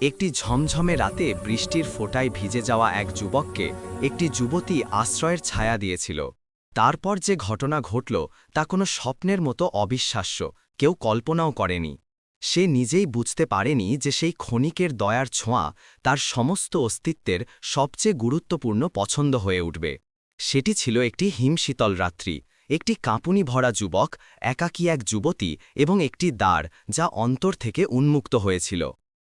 একটি ঝমঝমে রাতে বৃষ্টির ফোঁটায় ভিজে যাওয়া এক যুবককে একটি যুবতী আশ্রয়ের ছায়া দিয়েছিল। তারপর যে ঘটনা ঘটল, তা কোনো স্বপ্নের মতো অবিশ্বাস্য, কেউ কল্পনাও করেনি। সে নিজেই বুঝতে পারেনি যে সেই ক্ষণিকের দয়ার ছোঁয়া তার সমস্ত অস্তিত্বের সবচেয়ে গুরুত্বপূর্ণ পছন্দ হয়ে উঠবে। সেটি ছিল একটি হিমশীতল রাত্রি, একটি কাঁপুনি ভরা যুবক, একাকী এক যুবতী এবং একটি দ্বার, যা অন্তর থেকে উন্মুক্ত হয়েছিল।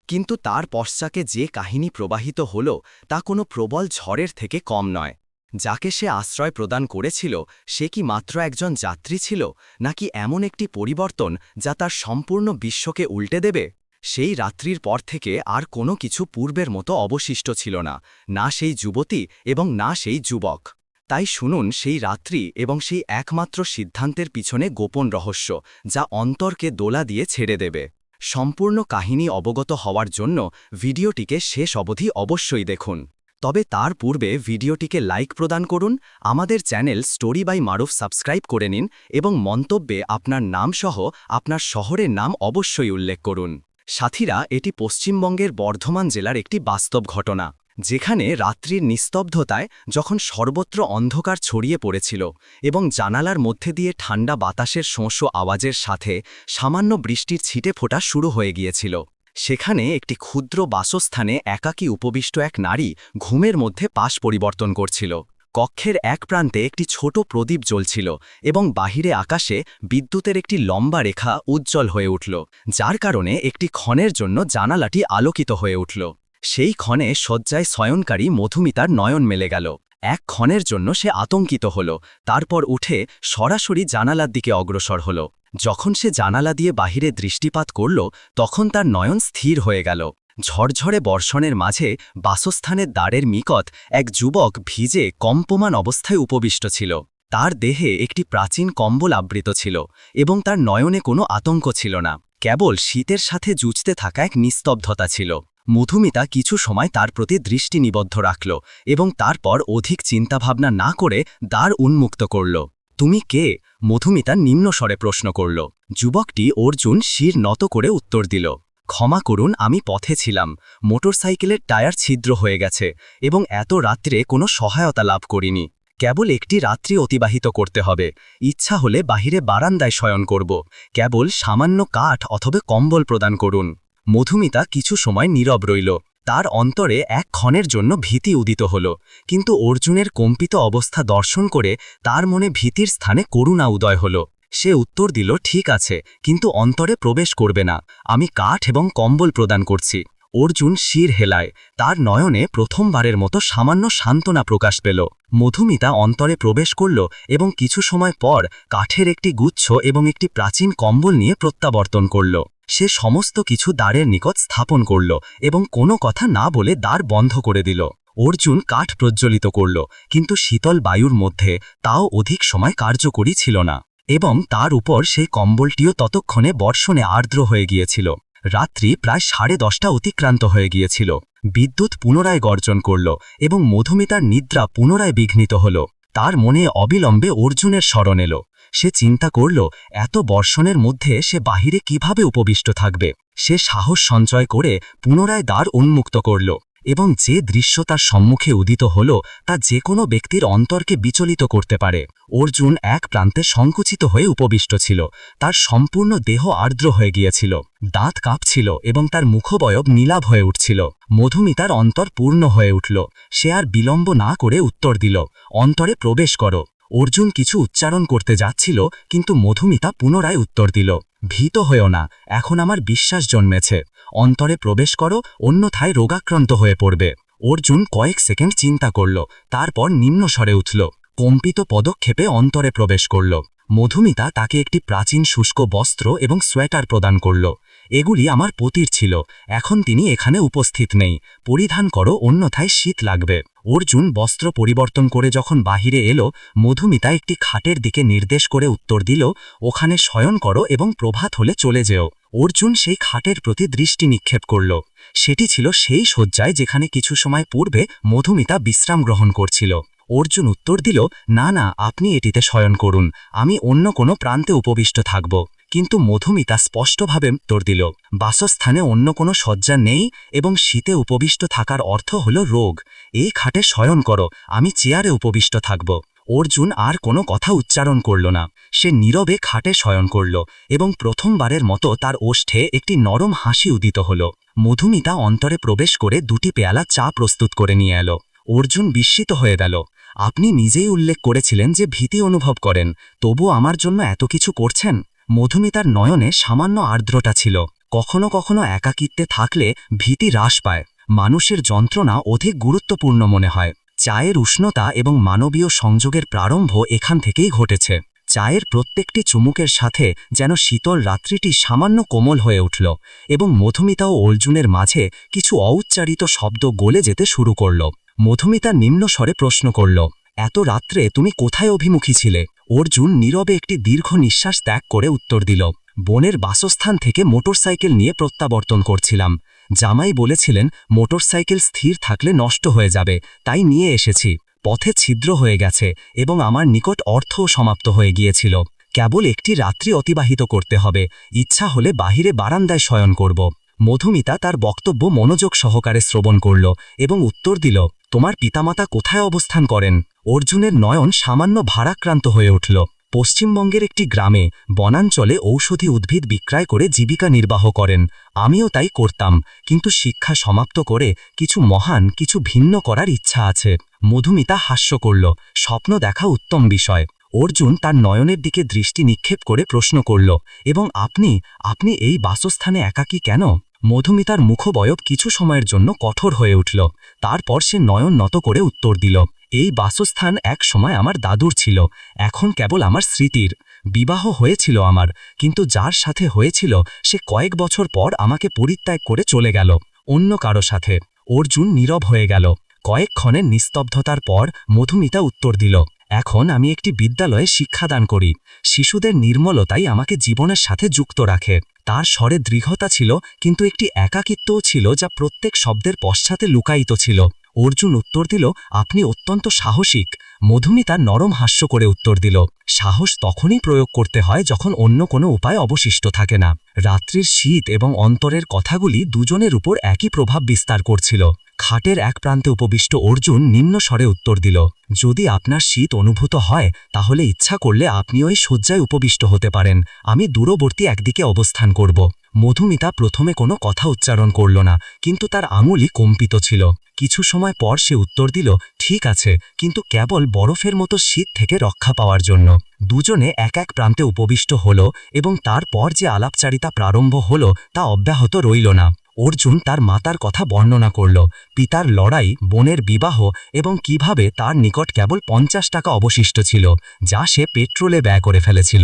কিন্তু তার পশ্চাকে যে কাহিনী প্রবাহিত হল, তা কোনো প্রবল ঝড়ের থেকে কম নয়। যাকে সে আশ্রয় প্রদান করেছিল, সে কি মাত্র একজন যাত্রী ছিল, নাকি এমন একটি পরিবর্তন যা তার সম্পূর্ণ বিশ্বকে উল্টে দেবে? সেই রাত্রির পর থেকে আর কোনো কিছু পূর্বের মতো অবশিষ্ট ছিল না না সেই যুবতী এবং না সেই যুবক। তাই শুনুন, সেই রাত্রি এবং সেই একমাত্র সিদ্ধান্তের পিছনে গোপন রহস্য, যা অন্তরকে দোলা দিয়ে ছেড়ে দেবে। সম্পূর্ণ কাহিনী অবগত হওয়ার জন্য ভিডিওটিকে শেষ অবধি অবশ্যই দেখুন। তবে তার পূর্বে ভিডিওটিকে লাইক প্রদান করুন, আমাদের channel story by Maruf subscribe করে নিন এবং মন্তব্যে আপনার নাম সহ আপনার শহরের নাম অবশ্যই উল্লেখ করুন। সাথীরা, এটি পশ্চিমবঙ্গের বর্ধমান জেলার একটি বাস্তব ঘটনা। যেখানে রাত্রির নিস্তব্ধতায় যখন সর্বত্র অন্ধকার ছড়িয়ে পড়েছিল এবং জানালার মধ্যে দিয়ে ঠান্ডা বাতাসের শোঁসো আওয়াজের সাথে সামান্য বৃষ্টির ছিটে ফোটা শুরু হয়ে গিয়েছিল। সেখানে একটি ক্ষুদ্র বাসস্থানে একাকী উপবিষ্ট এক নারী ঘুমের মধ্যে পাশ পরিবর্তন করছিল। কক্ষের এক প্রান্তে একটি ছোট প্রদীপ জ্বলছিল এবং বাহিরে আকাশে বিদ্যুতের একটি লম্বা রেখা উজ্জ্বল হয়ে উঠল, যার কারণে একটি ক্ষণের জন্য জানালাটি আলোকিত হয়ে উঠল। সেই ক্ষণে শয্যায় শয়নকারী মধুমিতার নয়ন মেলে গেল। এক ক্ষণের জন্য সে আতঙ্কিত হল। তারপর উঠে সরাসরি জানালার দিকে অগ্রসর হল। যখন সে জানালা দিয়ে বাহিরে দৃষ্টিপাত করল, তখন তার নয়ন স্থির হয়ে গেল। ঝরঝরে বর্ষণের মাঝে বাসস্থানের দ্বারের নিকট এক যুবক ভিজে কম্পমান অবস্থায় উপবিষ্ট ছিল। তার দেহে একটি প্রাচীন কম্বল আবৃত ছিল এবং তার নয়নে কোনো আতঙ্ক ছিল না। কেবল শীতের সাথে জুঝতে থাকা এক নিস্তব্ধতা ছিল। মধুমিতা কিছু সময় তার প্রতি দৃষ্টি নিবদ্ধ রাখল এবং তারপর অধিক চিন্তাভাবনা না করে দ্বার উন্মুক্ত করল। তুমি কে? মধুমিতা নিম্নস্বরে প্রশ্ন করল। যুবকটি অর্জুন শির নত করে উত্তর দিল। ক্ষমা করুন, আমি পথে ছিলাম। মোটরসাইকেলের টায়ার ছিদ্র হয়ে গেছে এবং এত রাত্রে কোনো সহায়তা লাভ করিনি। কেবল একটি রাত্রি অতিবাহিত করতে হবে। ইচ্ছা হলে বাহিরে বারান্দায় শয়ন করব। কেবল সামান্য কাঠ অথবা কম্বল প্রদান করুন। মধুমিতা কিছু সময় নীরব রইল। তার অন্তরে এক ক্ষণের জন্য ভীতি উদিত হল, কিন্তু অর্জুনের কম্পিত অবস্থা দর্শন করে তার মনে ভীতির স্থানে করুণা উদয় হল। সে উত্তর দিল, ঠিক আছে, কিন্তু অন্তরে প্রবেশ করবে না। আমি কাঠ এবং কম্বল প্রদান করছি। অর্জুন শির হেলায়, তার নয়নে প্রথমবারের মতো সামান্য সান্ত্বনা প্রকাশ পেল। মধুমিতা অন্তরে প্রবেশ করল এবং কিছু সময় পর কাঠের একটি গুচ্ছ এবং একটি প্রাচীন কম্বল নিয়ে প্রত্যাবর্তন করল। সে সমস্ত কিছু দ্বারের নিকট স্থাপন করল এবং কোনো কথা না বলে দ্বার বন্ধ করে দিল। অর্জুন কাঠ প্রজ্বলিত করল, কিন্তু শীতল বায়ুর মধ্যে তাও অধিক সময় কার্যকরী ছিল না এবং তার উপর সেই কম্বলটিও ততক্ষণে বর্ষণে আর্দ্র হয়ে গিয়েছিল। রাত্রি প্রায় সাড়ে দশটা অতিক্রান্ত হয়ে গিয়েছিল। বিদ্যুৎ পুনরায় গর্জন করল এবং মধুমিতার নিদ্রা পুনরায় বিঘ্নিত হল। তার মনে অবিলম্বে অর্জুনের স্মরণ এলো। সে চিন্তা করল, এত বর্ষণের মধ্যে সে বাহিরে কীভাবে উপবিষ্ট থাকবে? সে সাহস সঞ্চয় করে পুনরায় দ্বার উন্মুক্ত করল এবং যে দৃশ্য তার সম্মুখে উদিত হল, তা যে কোনো ব্যক্তির অন্তরকে বিচলিত করতে পারে। অর্জুন এক প্রান্তে সংকুচিত হয়ে উপবিষ্ট ছিল, তার সম্পূর্ণ দেহ আর্দ্র হয়ে গিয়েছিল, দাঁত কাঁপছিল এবং তার মুখবয়ব নীলাভ হয়ে উঠছিল। মধুমিতার অন্তর পূর্ণ হয়ে উঠল, সে আর বিলম্ব না করে উত্তর দিল, অন্তরে প্রবেশ করো। অর্জুন কিছু উচ্চারণ করতে যাচ্ছিল, কিন্তু মধুমিতা পুনরায় উত্তর দিল, ভীত হয়েও না, এখন আমার বিশ্বাস জন্মেছে। অন্তরে প্রবেশ করো, অন্যথায় রোগাক্রান্ত হয়ে পড়বে। অর্জুন কয়েক সেকেন্ড চিন্তা করল, তারপর নিম্ন স্বরে উঠল, কম্পিত পদক্ষেপে অন্তরে প্রবেশ করল। মধুমিতা তাকে একটি প্রাচীন শুষ্ক বস্ত্র এবং সোয়েটার প্রদান করল এগুলি আমার পতির ছিল। এখন তিনি এখানে উপস্থিত নেই। পরিধান করো, অন্যথায় শীত লাগবে। অর্জুন বস্ত্র পরিবর্তন করে যখন বাহিরে এলো, মধুমিতা একটি খাটের দিকে নির্দেশ করে উত্তর দিল, ওখানে শয়ন করো এবং প্রভাত হলে চলে যেও। অর্জুন সেই খাটের প্রতি দৃষ্টি নিক্ষেপ করল। সেটি ছিল সেই শয্যায় যেখানে কিছু সময় পূর্বে মধুমিতা বিশ্রাম গ্রহণ করছিল। অর্জুন উত্তর দিল, না না, আপনি এটিতে শয়ন করুন। আমি অন্য কোনো প্রান্তে উপবিষ্ট থাকব। কিন্তু মধুমিতা স্পষ্টভাবে উত্তর দিল, বাসস্থানে অন্য কোনো শয্যা নেই এবং শীতে উপবিষ্ট থাকার অর্থ হল রোগ। এই খাটে শয়ন করো, আমি চেয়ারে উপবিষ্ট থাকব অর্জুন আর কোনো কথা উচ্চারণ করল না। সে নীরবে খাটে শয়ন করল এবং প্রথমবারের মতো তার ওষ্ঠে একটি নরম হাসি উদিত হল। মধুমিতা অন্তরে প্রবেশ করে দুটি পেয়ালা চা প্রস্তুত করে নিয়ে এল। অর্জুন বিস্মিত হয়ে গেল, আপনি নিজেই উল্লেখ করেছিলেন যে ভীতি অনুভব করেন তবু আমার জন্য এত কিছু করছেন? মধুমিতার নয়নে সামান্য আর্দ্রতা ছিল। কখনো কখনো একাকিত্বে থাকলে ভীতি হ্রাস পায়। মানুষের যন্ত্রণা অধিক গুরুত্বপূর্ণ মনে হয়। চায়ের উষ্ণতা এবং মানবীয় সংযোগের প্রারম্ভ এখান থেকেই ঘটেছে। চায়ের প্রত্যেকটি চুমুকের সাথে যেন শীতল রাত্রিটি সামান্য কোমল হয়ে উঠল এবং মধুমিতা ও অর্জুনের মাঝে কিছু অউচ্চারিত শব্দ গলে যেতে শুরু করল। মধুমিতা নিম্ন স্বরে প্রশ্ন করল, এত রাত্রে তুমি কোথায় অভিমুখী ছিলে? অর্জুন নীরবে একটি দীর্ঘ নিঃশ্বাস ত্যাগ করে উত্তর দিল, বনের বাসস্থান থেকে মোটরসাইকেল নিয়ে প্রত্যাবর্তন করছিলাম। জামাই বলেছিলেন, মোটরসাইকেল স্থির থাকলে নষ্ট হয়ে যাবে, তাই নিয়ে এসেছি। পথে ছিদ্র হয়ে গেছে এবং আমার নিকট অর্থও সমাপ্ত হয়ে গিয়েছিল। কেবল একটি রাত্রি অতিবাহিত করতে হবে। ইচ্ছা হলে বাহিরে বারান্দায় শয়ন করব। মধুমিতা তার বক্তব্য মনোযোগ সহকারে শ্রবণ করল এবং উত্তর দিল, তোমার পিতামাতা কোথায় অবস্থান করেন? অর্জুনের নয়ন সামান্য ভারাক্রান্ত হয়ে উঠল। পশ্চিমবঙ্গের একটি গ্রামে বনাঞ্চলে ঔষধি উদ্ভিদ বিক্রয় করে জীবিকা নির্বাহ করেন। আমিও তাই করতাম, কিন্তু শিক্ষা সমাপ্ত করে কিছু মহান, কিছু ভিন্ন করার ইচ্ছা আছে। মধুমিতা হাস্য করল, স্বপ্ন দেখা উত্তম বিষয়। অর্জুন তার নয়নের দিকে দৃষ্টি নিক্ষেপ করে প্রশ্ন করল, এবং আপনি আপনি এই বাসস্থানে একাকী কেন? মধুমিতার মুখবয়ব কিছু সময়ের জন্য কঠোর হয়ে উঠল, তারপর সে নয়ন নত করে উত্তর দিল এই বাসস্থান এক সময় আমার দাদুর ছিল, এখন কেবল আমার স্মৃতির। বিবাহ হয়েছিল আমার, কিন্তু যার সাথে হয়েছিল, সে কয়েক বছর পর আমাকে পরিত্যাগ করে চলে গেল, অন্য কারও সাথে। অর্জুন নীরব হয়ে গেল। কয়েকক্ষণের নিস্তব্ধতার পর মধুমিতা উত্তর দিল, এখন আমি একটি বিদ্যালয়ে শিক্ষাদান করি। শিশুদের নির্মলতাই আমাকে জীবনের সাথে যুক্ত রাখে। তার স্বরে দৃঢ়তা ছিল, কিন্তু একটি একাকিত্বও ছিল যা প্রত্যেক শব্দের পশ্চাতে লুকায়িত ছিল। অর্জুন উত্তর দিল আপনি অত্যন্ত সাহসিক। মধুমিতা নরম হাস্য করে উত্তর দিল, সাহস তখনই প্রয়োগ করতে হয় যখন অন্য কোনো উপায় অবশিষ্ট থাকে না। রাত্রির শীত এবং অন্তরের কথাগুলি দুজনের উপর একই প্রভাব বিস্তার করছিল। খাটের এক প্রান্তে উপবিষ্ট অর্জুন নিম্ন স্বরে উত্তর দিল, যদি আপনার শীত অনুভূত হয়, তাহলে ইচ্ছা করলে আপনি ওই শয্যায় উপবিষ্ট হতে পারেন। আমি দূরবর্তী একদিকে অবস্থান করব মধুমিতা প্রথমে কোনো কথা উচ্চারণ করল না, কিন্তু তার আঙুলি কম্পিত ছিল। কিছু সময় পর সে উত্তর দিল, ঠিক আছে, কিন্তু কেবল বরফের মতো শীত থেকে রক্ষা পাওয়ার জন্য। দুজনে এক এক প্রান্তে উপবিষ্ট হল এবং তারপর যে আলাপচারিতা প্রারম্ভ হল তা অব্যাহত রইল না। অর্জুন তার মাতার কথা বর্ণনা করল। পিতার লড়াই, বোনের বিবাহ এবং কীভাবে তার নিকট কেবল পঞ্চাশ টাকা অবশিষ্ট ছিল, যা সে পেট্রোলে ব্যয় করে ফেলেছিল।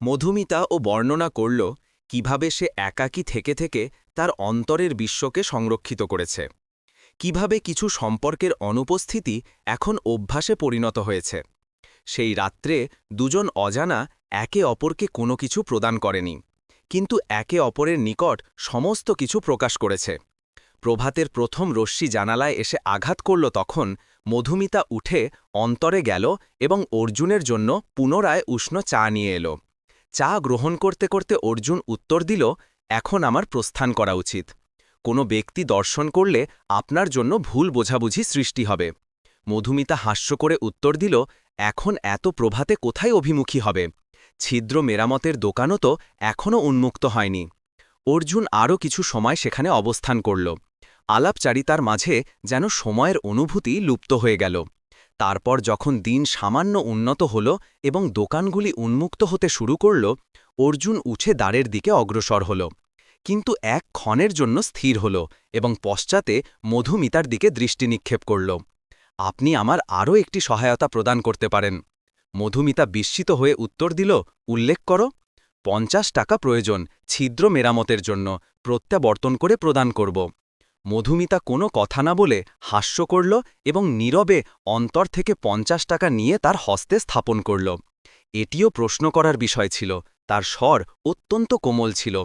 মধুমিতা ও বর্ণনা করল, কীভাবে সে একাকী থেকে থেকে তার অন্তরের বিশ্বকে সংরক্ষিত করেছে। কীভাবে কিছু সম্পর্কের অনুপস্থিতি এখন অভ্যাসে পরিণত হয়েছে। সেই রাত্রে দুজন অজানা একে অপরকে কোনো কিছু প্রদান করেনি, কিন্তু একে অপরের নিকট সমস্ত কিছু প্রকাশ করেছে। প্রভাতের প্রথম রশ্মি জানালায় এসে আঘাত করল তখন মধুমিতা উঠে অন্তরে গেল এবং অর্জুনের জন্য পুনরায় উষ্ণ চা নিয়ে এলো। চা গ্রহণ করতে করতে অর্জুন উত্তর দিল, এখন আমার প্রস্থান করা উচিত। কোনো ব্যক্তি দর্শন করলে আপনার জন্য ভুল বোঝাবুঝি সৃষ্টি হবে। মধুমিতা হাস্য করে উত্তর দিল, এখন এত প্রভাতে কোথায় অভিমুখী হবে? ছিদ্র মেরামতের দোকানও তো এখনও উন্মুক্ত হয়নি। অর্জুন আরও কিছু সময় সেখানে অবস্থান করল। আলাপচারিতার মাঝে যেন সময়ের অনুভূতি লুপ্ত হয়ে গেল। তারপর যখন দিন সামান্য উন্নত হল এবং দোকানগুলি উন্মুক্ত হতে শুরু করল, অর্জুন উঠে দ্বারের দিকে অগ্রসর হল। কিন্তু এক ক্ষণের জন্য স্থির হল এবং পশ্চাতে মধুমিতার দিকে দৃষ্টি নিক্ষেপ করল। আপনি আমার আরও একটি সহায়তা প্রদান করতে পারেন। মধুমিতা বিস্মিত হয়ে উত্তর দিল, উল্লেখ করো। পঞ্চাশ টাকা প্রয়োজন, ছিদ্র মেরামতের জন্য, প্রত্যাবর্তন করে প্রদান করব। মধুমিতা কোনো কথা না বলে হাস্য করল এবং নীরবে অন্তর থেকে পঞ্চাশ টাকা নিয়ে তার হস্তে স্থাপন করল। এটিও প্রশ্ন করার বিষয় ছিল। তার স্বর অত্যন্ত কোমল ছিল।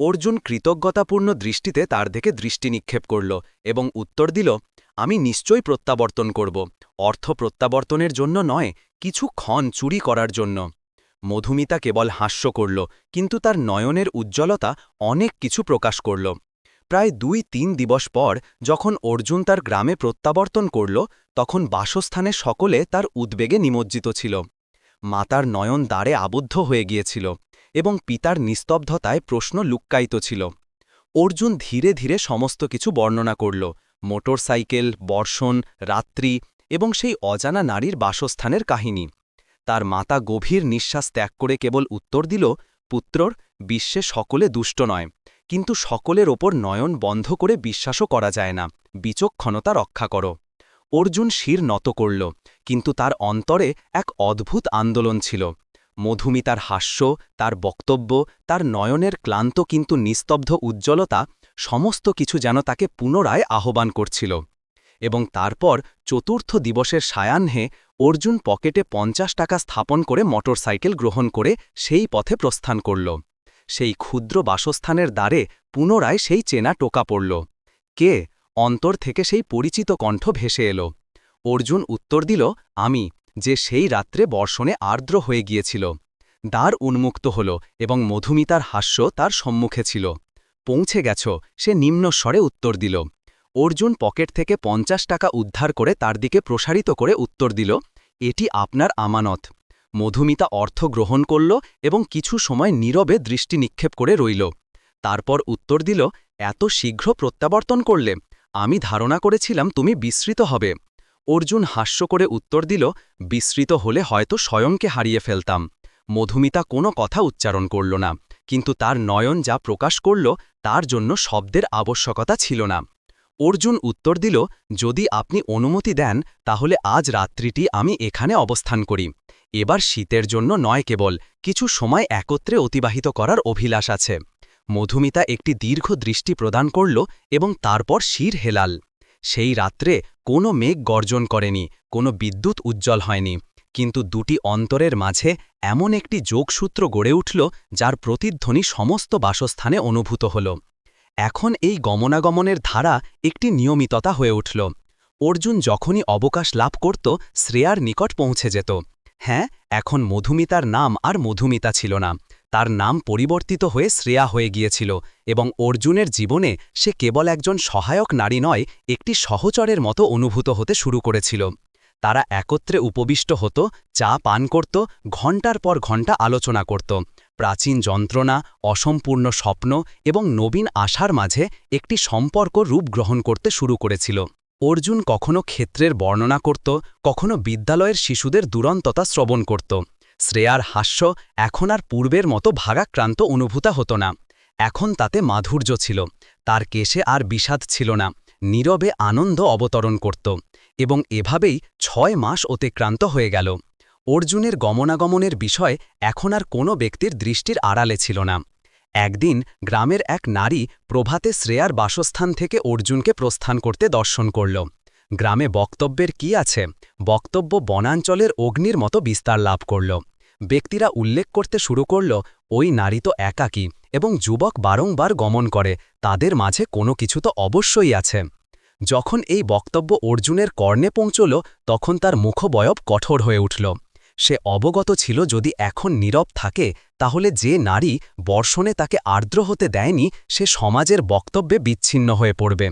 অর্জুন কৃতজ্ঞতাপূর্ণ দৃষ্টিতে তার দিকে দৃষ্টি নিক্ষেপ করল এবং উত্তর দিল, আমি নিশ্চয়ই প্রত্যাবর্তন করব। অর্থ প্রত্যাবর্তনের জন্য নয়, কিছু ক্ষণ চুরি করার জন্য। মধুমিতা কেবল হাস্য করল, কিন্তু তার নয়নের উজ্জ্বলতা অনেক কিছু প্রকাশ করল। প্রায় দুই তিন দিবস পর যখন অর্জুন তার গ্রামে প্রত্যাবর্তন করল, তখন বাসস্থানে সকলে তার উদ্বেগে নিমজ্জিত ছিল। মাতার নয়ন দ্বারে আবদ্ধ হয়ে গিয়েছিল। এবং পিতার নিস্তব্ধতায় প্রশ্ন লুক্কায়িত ছিল। অর্জুন ধীরে ধীরে সমস্ত কিছু বর্ণনা করল। মোটরসাইকেল, বর্ষণ, রাত্রি এবং সেই অজানা নারীর বাসস্থানের কাহিনী। তার মাতা গভীর নিঃশ্বাস ত্যাগ করে কেবল উত্তর দিল, পুত্রর, বিশ্বে সকলে দুষ্ট নয়, কিন্তু সকলের ওপর নয়ন বন্ধ করে বিশ্বাসও করা যায় না, বিচক্ষণতা রক্ষা করো। অর্জুন শির নত করল, কিন্তু তার অন্তরে এক অদ্ভুত আন্দোলন ছিল। মধুমিতার হাস্য, তার বক্তব্য, তার নয়নের ক্লান্ত কিন্তু নিস্তব্ধ উজ্জ্বলতা সমস্ত কিছু যেন তাকে পুনরায় আহ্বান করছিল। এবং তারপর চতুর্থ দিবসের সায়াহ্নে অর্জুন পকেটে পঞ্চাশ টাকা স্থাপন করে মোটরসাইকেল গ্রহণ করে সেই পথে প্রস্থান করল। সেই ক্ষুদ্র বাসস্থানের দ্বারে পুনরায় সেই চেনা টোকা পড়ল। কে? অন্তর থেকে সেই পরিচিত কণ্ঠ ভেসে এলো। অর্জুন উত্তর দিল, আমি। যে সেই রাত্রে বর্ষণে আর্দ্র হয়ে গিয়েছিল। দ্বার উন্মুক্ত হল এবং মধুমিতার হাস্য তার সম্মুখে ছিল। পৌঁছে গেছ, সে নিম্নস্বরে উত্তর দিল। অর্জুন পকেট থেকে পঞ্চাশ টাকা উদ্ধার করে তার দিকে প্রসারিত করে উত্তর দিল, এটি আপনার আমানত। মধুমিতা অর্থ গ্রহণ করল এবং কিছু সময় নীরবে দৃষ্টি নিক্ষেপ করে রইল। তারপর উত্তর দিল, এত শীঘ্র প্রত্যাবর্তন করলে, আমি ধারণা করেছিলাম তুমি বিস্মৃত হবে। অর্জুন হাস্য করে উত্তর দিল, বিস্মৃত হলে হয়তো স্বয়ংকে হারিয়ে ফেলতাম। মধুমিতা কোনো কথা উচ্চারণ করল না, কিন্তু তার নয়ন যা প্রকাশ করল, তার জন্য শব্দের আবশ্যকতা ছিল না। অর্জুন উত্তর দিল, যদি আপনি অনুমতি দেন, তাহলে আজ রাত্রিটি আমি এখানে অবস্থান করি। এবার শীতের জন্য নয় কেবল, কিছু সময় একত্রে অতিবাহিত করার অভিলাষ আছে মধুমিতা একটি দীর্ঘ দৃষ্টি প্রদান করল এবং তারপর শির হেলাল। সেই রাত্রে কোনো মেঘ গর্জন করেনি, কোনো বিদ্যুৎ উজ্জ্বল হয়নি। কিন্তু দুটি অন্তরের মাঝে এমন একটি যোগসূত্র গড়ে উঠল, যার প্রতিধ্বনি সমস্ত বাসস্থানে অনুভূত হল। এখন এই গমনাগমনের ধারা একটি নিয়মিততা হয়ে উঠল। অর্জুন যখনই অবকাশ লাভ করত, শ্রেয়ার নিকট পৌঁছে যেত। হ্যাঁ এখন মধুমিতার নাম আর মধুমিতা ছিল না। তার নাম পরিবর্তিত হয়ে শ্রেয়া হয়ে গিয়েছিল এবং অর্জুনের জীবনে সে কেবল একজন সহায়ক নারী নয়, একটি সহচরের মতো অনুভূত হতে শুরু করেছিল। তারা একত্রে উপবিষ্ট হতো, চা পান করত, ঘণ্টার পর ঘণ্টা আলোচনা করত। প্রাচীন যন্ত্রণা, অসম্পূর্ণ স্বপ্ন এবং নবীন আশার মাঝে একটি সম্পর্ক রূপ গ্রহণ করতে শুরু করেছিল। অর্জুন কখনো ক্ষেত্রের বর্ণনা করত, কখনো বিদ্যালয়ের শিশুদের দুরন্ততা শ্রবণ করত। শ্রেয়ার হাস্য এখন আর পূর্বের মতো ভাগাক্রান্ত অনুভূতা হতো না। এখন তাতে মাধুর্য ছিল। তার কেশে আর বিষাদ ছিল না। নীরবে আনন্দ অবতরণ করত এবং এভাবেই ছয় মাস অতিক্রান্ত হয়ে গেল। অর্জুনের গমনাগমনের বিষয় এখন আর কোনো ব্যক্তির দৃষ্টির আড়ালে ছিল না। একদিন গ্রামের এক নারী প্রভাতে শ্রেয়ার বাসস্থান থেকে অর্জুনকে প্রস্থান করতে দর্শন করল। গ্রামে বক্তব্যের কি আছে? বক্তব্য বনাঞ্চলের অগ্নির মতো বিস্তার লাভ করল। ব্যক্তিরা উল্লেখ করতে শুরু করল, ওই নারী তো একাকী এবং যুবক বারংবার গমন করে, তাদের মাঝে কোনো কিছু তো অবশ্যই আছে। যখন এই বক্তব্য অর্জুনের কর্ণে পৌঁছল, তখন তার মুখবয়ব কঠোর হয়ে উঠল। সে অবগত ছিল যদি এখন নীরব থাকে, তাহলে যে নারী বর্ষণে তাকে আর্দ্র হতে দেয়নি, সে সমাজের বক্তব্যে বিচ্ছিন্ন হয়ে পড়বে।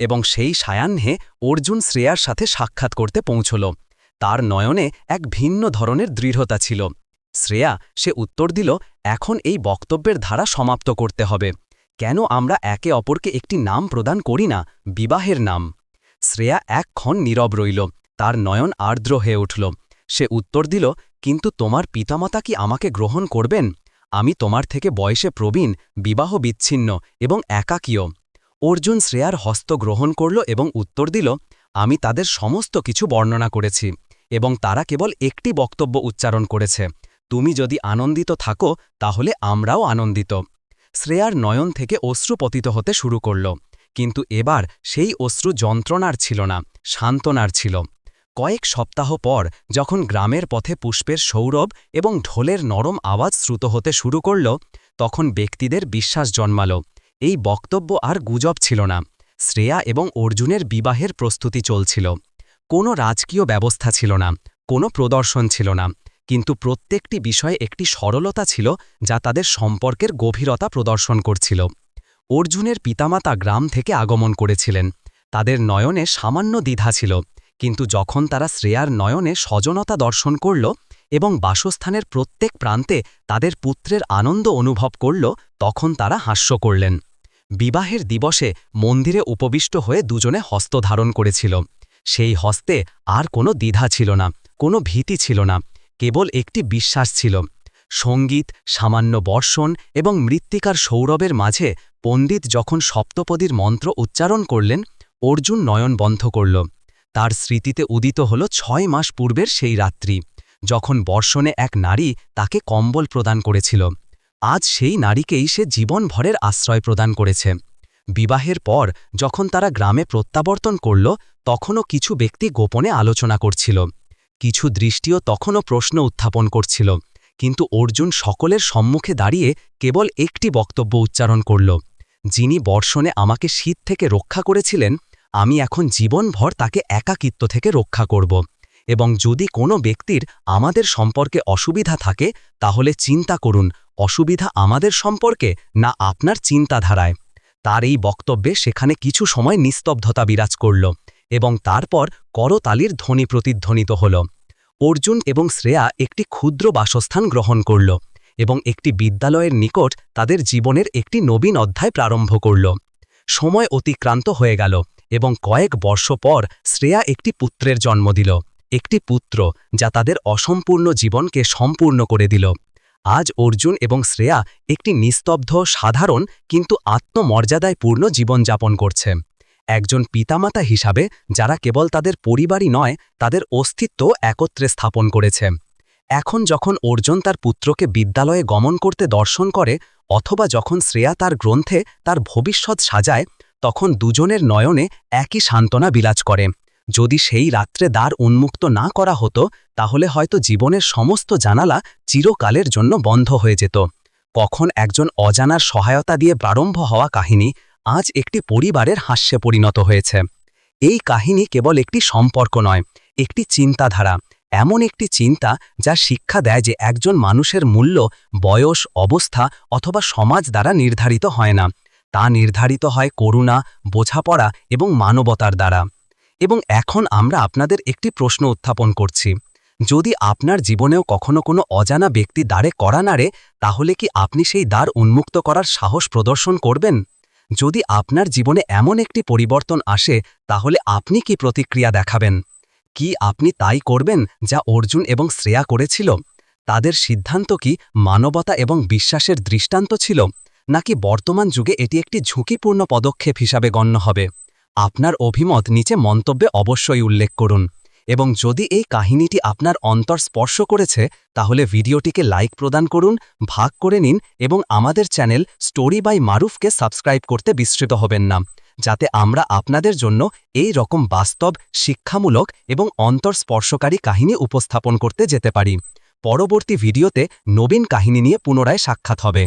এবং সেই সায়াহ্নে অর্জুন শ্রেয়ার সাথে সাক্ষাৎ করতে পৌঁছল। তার নয়নে এক ভিন্ন ধরনের দৃঢ়তা ছিল। শ্রেয়া, সে উত্তর দিল, এখন এই বক্তব্যের ধারা সমাপ্ত করতে হবে। কেন আমরা একে অপরকে একটি নাম প্রদান করি না? বিবাহের নাম। শ্রেয়া একক্ষণ নীরব রইল। তার নয়ন আর্দ্র হয়ে উঠল। সে উত্তর দিল, কিন্তু তোমার পিতামাতা কি আমাকে গ্রহণ করবেন? আমি তোমার থেকে বয়সে প্রবীণ, বিবাহ বিচ্ছিন্ন এবং একাকীয়। অর্জুন শ্রেয়ার হস্ত গ্রহণ করল এবং উত্তর দিল, আমি তাদের সমস্ত কিছু বর্ণনা করেছি এবং তারা কেবল একটি বক্তব্য উচ্চারণ করেছে। তুমি যদি আনন্দিত থাকো, তাহলে আমরাও আনন্দিত। শ্রেয়ার নয়ন থেকে অশ্রু পতিত হতে শুরু করল, কিন্তু এবার সেই অশ্রু যন্ত্রণার ছিল না, সান্ত্বনার ছিল। কয়েক সপ্তাহ পর যখন গ্রামের পথে পুষ্পের সৌরভ এবং ঢোলের নরম আওয়াজ শ্রুত হতে শুরু করল, তখন ব্যক্তিদের বিশ্বাস জন্মাল। এই বক্তব্য আর গুজব ছিল না। শ্রেয়া এবং অর্জুনের বিবাহের প্রস্তুতি চলছিল। কোনো রাজকীয় ব্যবস্থা ছিল না, কোনো প্রদর্শন ছিল না, কিন্তু প্রত্যেকটি বিষয়ে একটি সরলতা ছিল যা তাদের সম্পর্কের গভীরতা প্রদর্শন করছিল। অর্জুনের পিতামাতা গ্রাম থেকে আগমন করেছিলেন। তাদের নয়নে সামান্য দ্বিধা ছিল, কিন্তু যখন তারা শ্রেয়ার নয়নে সজনতা দর্শন করল এবং বাসস্থানের প্রত্যেক প্রান্তে তাদের পুত্রের আনন্দ অনুভব করল, তখন তারা হাস্য করলেন। বিবাহের দিবসে মন্দিরে উপবিষ্ট হয়ে দুজনে হস্ত ধারণ করেছিল। সেই হস্তে আর কোনো দ্বিধা ছিল না, কোনো ভীতি ছিল না, কেবল একটি বিশ্বাস ছিল। সংগীত, সামান্য বর্ষণ এবং মৃত্তিকার সৌরভের মাঝে পণ্ডিত যখন সপ্তপদীর মন্ত্র উচ্চারণ করলেন, অর্জুন নয়ন বন্ধ করল। তার স্মৃতিতে উদিত হল ছয় মাস পূর্বের সেই রাত্রি, যখন বর্ষণে এক নারী তাকে কম্বল প্রদান করেছিল। আজ সেই নারীকেই সে জীবনভরের আশ্রয় প্রদান করেছে। বিবাহের পর যখন তারা গ্রামে প্রত্যাবর্তন করল, তখনও কিছু ব্যক্তি গোপনে আলোচনা করছিল। কিছু দৃষ্টিও তখনও প্রশ্ন উত্থাপন করছিল। কিন্তু অর্জুন সকলের সম্মুখে দাঁড়িয়ে কেবল একটি বক্তব্য উচ্চারণ করল। যিনি বর্ষণে আমাকে শীত থেকে রক্ষা করেছিলেন, আমি এখন জীবনভর তাকে একাকিত্ব থেকে রক্ষা করব। এবং যদি কোনো ব্যক্তির আমাদের সম্পর্কে অসুবিধা থাকে, তাহলে চিন্তা করুন অসুবিধা আমাদের সম্পর্কে না আপনার চিন্তাধারায়? তার এই বক্তব্যে সেখানে কিছু সময় নিস্তব্ধতা বিরাজ করল এবং তারপর করতালির ধ্বনি প্রতিধ্বনিত হল। অর্জুন এবং শ্রেয়া একটি ক্ষুদ্র বাসস্থান গ্রহণ করল এবং একটি বিদ্যালয়ের নিকট তাদের জীবনের একটি নবীন অধ্যায় প্রারম্ভ করল। সময় অতিক্রান্ত হয়ে গেল এবং কয়েক বর্ষ পর শ্রেয়া একটি পুত্রের জন্ম দিল। একটি পুত্র যা তাদের অসম্পূর্ণ জীবনকে সম্পূর্ণ করে দিল। আজ অর্জুন এবং শ্রেয়া একটি নিস্তব্ধ, সাধারণ, কিন্তু আত্মমর্যাদায় পূর্ণ জীবনযাপন করছে। একজন পিতামাতা হিসাবে, যারা কেবল তাদের পরিবারই নয়, তাদের অস্তিত্ব একত্রে স্থাপন করেছে। এখন যখন অর্জুন তার পুত্রকে বিদ্যালয়ে গমন করতে দর্শন করে, অথবা যখন শ্রেয়া তার গ্রন্থে তার ভবিষ্যৎ সাজায়, তখন দুজনের নয়নে একই সান্ত্বনা বিলাজ করে। যদি সেই রাত্রে দ্বার উন্মুক্ত না করা হতো, তাহলে হয়তো জীবনের সমস্ত জানালা চিরকালের জন্য বন্ধ হয়ে যেত। কখন একজন অজানার সহায়তা দিয়ে প্রারম্ভ হওয়া কাহিনী আজ একটি পরিবারের হাস্যে পরিণত হয়েছে। এই কাহিনী কেবল একটি সম্পর্ক নয়, একটি চিন্তাধারা, এমন একটি চিন্তা যা শিক্ষা দেয় যে একজন মানুষের মূল্য, বয়স, অবস্থা অথবা সমাজ দ্বারা নির্ধারিত হয় না। তা নির্ধারিত হয় করুণা, বোঝাপড়া এবং মানবতার দ্বারা। এবং এখন আমরা আপনাদের একটি প্রশ্ন উত্থাপন করছি। যদি আপনার জীবনেও কখনো কোনো অজানা ব্যক্তি দ্বারে করা নাড়ে, তাহলে কি আপনি সেই দ্বার উন্মুক্ত করার সাহস প্রদর্শন করবেন? যদি আপনার জীবনে এমন একটি পরিবর্তন আসে, তাহলে আপনি কি প্রতিক্রিয়া দেখাবেন? কি আপনি তাই করবেন যা অর্জুন এবং শ্রেয়া করেছিল? তাদের সিদ্ধান্ত কি মানবতা এবং বিশ্বাসের দৃষ্টান্ত ছিল? নাকি বর্তমান যুগে এটি একটি ঝুঁকিপূর্ণ পদক্ষেপ হিসাবে গণ্য হবে? আপনার অভিমত নিচে মন্তব্যে অবশ্যই উল্লেখ করুন। এবং যদি এই কাহিনীটি আপনার অন্তর স্পর্শ করেছে, তাহলে ভিডিওটিকে লাইক প্রদান করুন, ভাগ করে নিন এবং আমাদের চ্যানেল স্টোরি বাই মারুফকে সাবস্ক্রাইব করতে বিস্তৃত হবেন না। যাতে আমরা আপনাদের জন্য এই রকম বাস্তব, শিক্ষামূলক এবং অন্তর্স্পর্শকারী কাহিনী উপস্থাপন করতে যেতে পারি। পরবর্তী ভিডিওতে নবীন কাহিনী নিয়ে পুনরায় সাক্ষাৎ হবে।